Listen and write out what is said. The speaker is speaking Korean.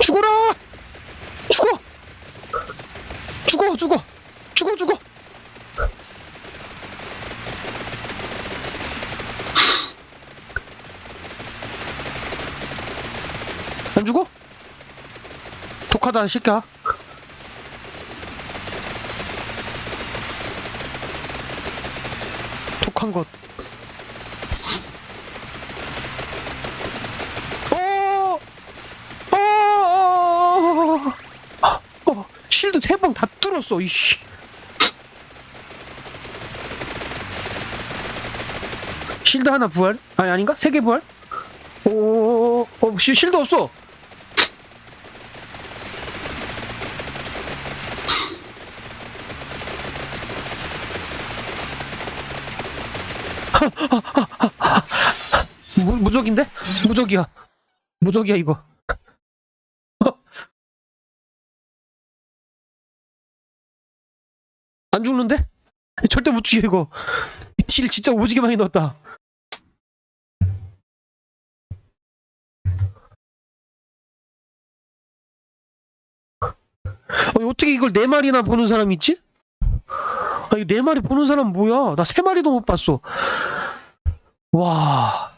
죽어라! 죽어! 죽어, 죽어! 죽어, 죽어! 안 죽어? 독하다, 시켜. 독한 것. 실드 세 방 다 뚫었어 이씨 실드 하나 부활? 아니 아닌가? 세 개 부활? 오, 어, 실- 실드 없어. 무, 무적인데? 무적이야. 무적이야, 이거. 안 죽는데? 절대 못 죽여, 이거. 딜 진짜 오지게 많이 넣었다. 아니, 어떻게 이걸 네 마리나 보는 사람이 있지? 아니, 네 마리 보는 사람 뭐야? 나 세 마리도 못 봤어. 와.